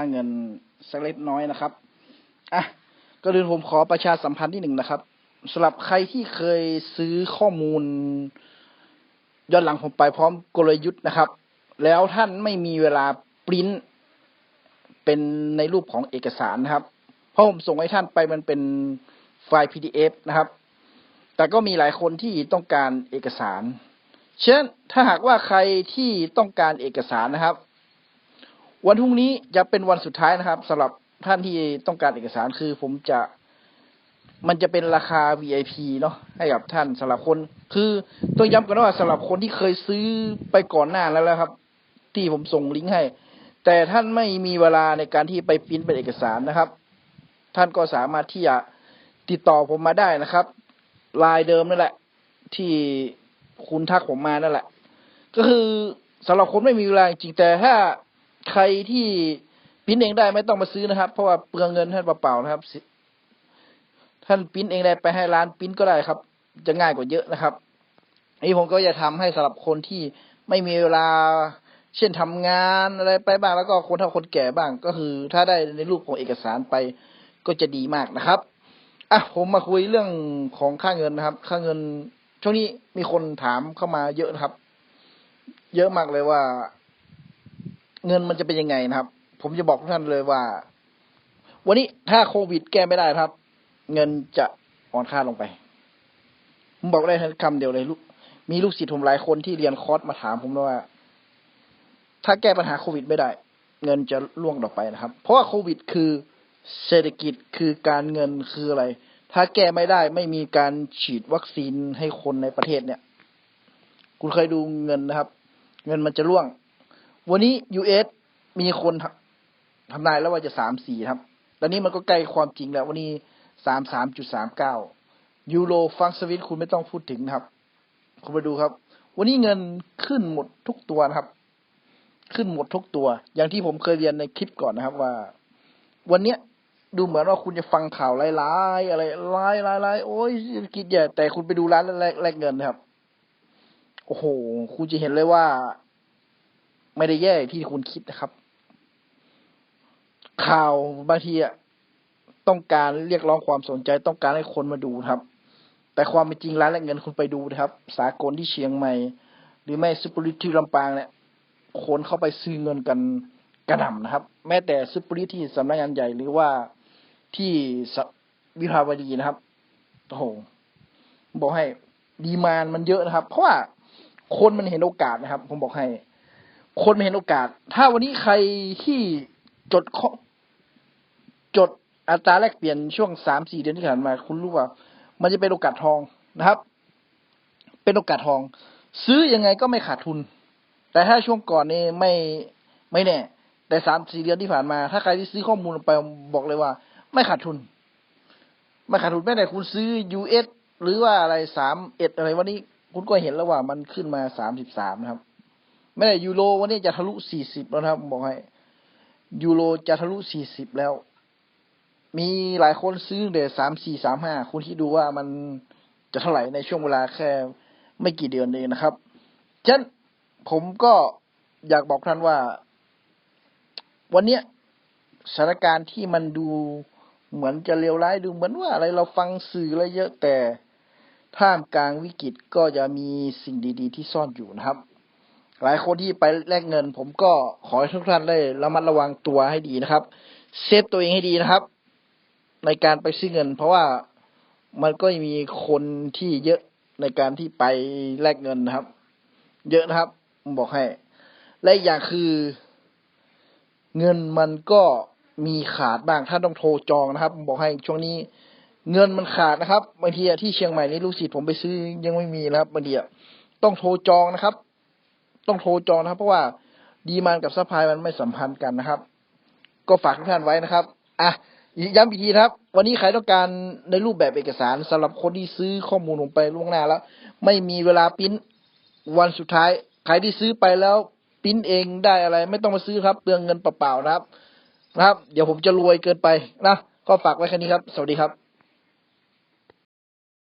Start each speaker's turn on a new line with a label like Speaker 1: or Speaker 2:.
Speaker 1: ค่าเงินสักเล็กน้อยนะครับอะก็เดินผมขอประชาสัมพันธ์ที่หนึ่งนะครับสำหรับใครที่เคยซื้อข้อมูลย้อนหลังผมไปพร้อมกลยุทธ์นะครับ แล้วท่านไม่มีเวลาปริ้นเป็นในรูปของเอกสารนะครับ เพราะผมส่งให้ท่านไปมันเป็นไฟล์ PDF นะครับ แต่ก็มีหลายคนที่ต้องการเอกสาร เช่นถ้าหากว่าใครที่ต้องการเอกสารนะครับ วันพรุ่งนี้จะเป็นวันสุดท้ายนะครับสำหรับท่านที่ต้องการเอกสารคือผมจะมันจะเป็นราคา VIP เนาะให้กับท่านสำหรับคน คือต้องย้ำกันว่าสำหรับคนที่เคยซื้อไปก่อนหน้าแล้วแล้วครับ ที่ผมส่งลิงก์ให้ แต่ท่านไม่มีเวลาในการที่ไปพิมพ์เป็นเอกสารนะครับ ท่านก็สามารถที่จะติดต่อผมมาได้นะครับไลายเดิมนั่นแหละ ที่คุณทักผมมานั่นแหละ ก็คือสำหรับคนไม่มีเวลาจริงแต่ถ้า ใครที่พิมพ์เองได้ไม่ต้องมาซื้อนะครับ เพราะว่าเปลืองเงินท่านเปล่าๆนะครับ ท่านพิมพ์เองได้ไปให้ร้านพิมพ์ก็ได้ครับ จะง่ายกว่าเยอะนะครับอันนี้ผมก็จะทำให้สำหรับคนที่ไม่มีเวลา เช่นทำงานอะไรไปบ้างแล้วก็คนเฒ่าคนแก่บ้างก็คือ ถ้าได้ในรูปของเอกสารไปก็จะดีมากนะครับอะผมมาคุยเรื่องของค่าเงินนะครับ ค่าเงินช่วงนี้มีคนถามเข้ามาเยอะนะครับ เยอะมากเลยว่า เงินมันจะเป็นยังไงนะครับ ผมจะบอกทุกท่านเลยว่า วันนี้ถ้าโควิดแก้ไม่ได้ครับ เงินจะอ่อนค่าลงไป ผมบอกได้คำเดียวเลยลูกมีลูกศิษย์ผมหลายคนที่เรียนคอร์สมาถามผมว่า ถ้าแก้ปัญหาโควิดไม่ได้ เงินจะล่วงดอกไปนะครับ เพราะว่าโควิดคือเศรษฐกิจคือการเงินคืออะไร ถ้าแก้ไม่ได้ไม่มีการฉีดวัคซีนให้คนในประเทศเนี่ย คุณเคยดูเงินนะครับ เงินมันจะล่วง วันนี้ยูเอสมีคนทำนายแล้วว่าจะสามสี่ครับ ตอนนี้มันก็ใกล้ความจริงแล้ว วันนี้สามสามจุดสามเก้ายูโรฟังสวิตคุณไม่ต้องพูดถึงนะครับ คุณไปดูครับ วันนี้เงินขึ้นหมดทุกตัวนะครับ ขึ้นหมดทุกตัว อย่างที่ผมเคยเรียนในคลิปก่อนนะครับว่า วันเนี้ยดูเหมือนว่าคุณจะฟังข่าวร้ายๆอะไรร้ายร้ายร้ายโอ้ยคิดแย่แต่คุณไปดูร้านแลกแลกเงินนะครับ โอ้โห คุณจะเห็นเลยว่า ไม่ได้แย่ที่คุณคิดนะครับ ข่าวบางทีอะต้องการเรียกร้องความสนใจต้องการให้คนมาดูครับ แต่ความเป็นจริงร้านแลกเงินคุณไปดูนะครับ สากลที่เชียงใหม่ หรือไม่ซุปเปอร์ลิที่ลำปางเนี่ยคนเข้าไปซื้อเงินกันกระหน่ำนะครับ แม้แต่ซุปเปอร์ลิทที่สำนักงานใหญ่หรือว่าที่วิภาวดีนะครับโอ้โหบอกให้ดีมานมันเยอะนะครับ เพราะว่าคนมันเห็นโอกาสนะครับ ผมบอกให้ คนไมันเห็นโอกาส ถ้าวันนี้ใครที่จดข้อจดอัตราแลกเปลี่ยนช่วงสามสี่เดือนที่ผ่านมา คุณรู้ว่า มันจะเป็นโอกาสทองนะครับ เป็นโอกาสทอง ซื้อยังไงก็ไม่ขาดทุน แต่ถ้าช่วงก่อนนี่ไม่ไม่แน่ แต่สามสี่เดือนที่ผ่านมา ถ้าใครที่ซื้อข้อมูลไปบอกเลยว่า ไม่ขาดทุน ไม่ขาดทุนแม้แต่คุณซื้อ US หรือว่าอะไรสามเอ็ดอะไรวันนี้ คุณก็เห็นแล้วว่ามันขึ้นมาสามสิบสามนะครับ ไม่ได้ยูโรวันนี้จะทะลุสี่สิบแล้วครับบอกให้ยูโรจะทะลุสี่สิบแล้ว มีหลายคนซื้อเดี๋ยวสามสี่สามห้าคุณคิดดูว่ามันจะเท่าไหร่ในช่วงเวลาแค่ไม่กี่เดือนเองนะครับฉะนั้นผมก็อยากบอกท่านว่า วันเนี้ยสถานการณ์ที่มันดูเหมือนจะเลวร้ายดูเหมือนว่าอะไรเราฟังสื่ออะไรเยอะแต่ท่ามกลางวิกฤตก็จะมีสิ่งดี ๆ ที่ซ่อนอยู่นะครับ หลายคนที่ไปแลกเงิน ผมก็ขอให้ทุกท่านได้ระมัดระวังตัวให้ดีนะครับ เซฟตัวเองให้ดีนะครับ ในการไปซื้อเงิน เพราะว่ามันก็มีคนที่เยอะในการที่ไปแลกเงินนะครับ เยอะนะครับผมบอกให้ และอย่างคือ เงินมันก็มีขาดบ้างถ้าต้องโทรจองนะครับผมบอกให้ช่วงนี้ เงินมันขาดนะครับบางทีที่เชียงใหม่นี่ลูกศิษย์ผมไปซื้อยังไม่มีนะครับบางทีต้องโทรจองนะครับ ต้องโทรจองนะครับ เพราะว่าดีมานกับซัพพลายมันไม่สัมพันธ์กันนะครับ ก็ฝากทุกท่านไว้นะครับอะย้ำอีกทีครับ วันนี้ใครต้องการในรูปแบบเอกสารสำหรับคนที่ซื้อข้อมูลลงไปล่วงหน้าแล้ว ไม่มีเวลาปิ้นวันสุดท้ายใครที่ซื้อไปแล้วปิ้นเองได้อะไร ไม่ต้องมาซื้อครับเปลืองเงินเปล่าๆนะครับ นะครับ เดี๋ยวผมจะรวยเกินไปนะก็ฝากไว้แค่นี้ครับ สวัสดีครับ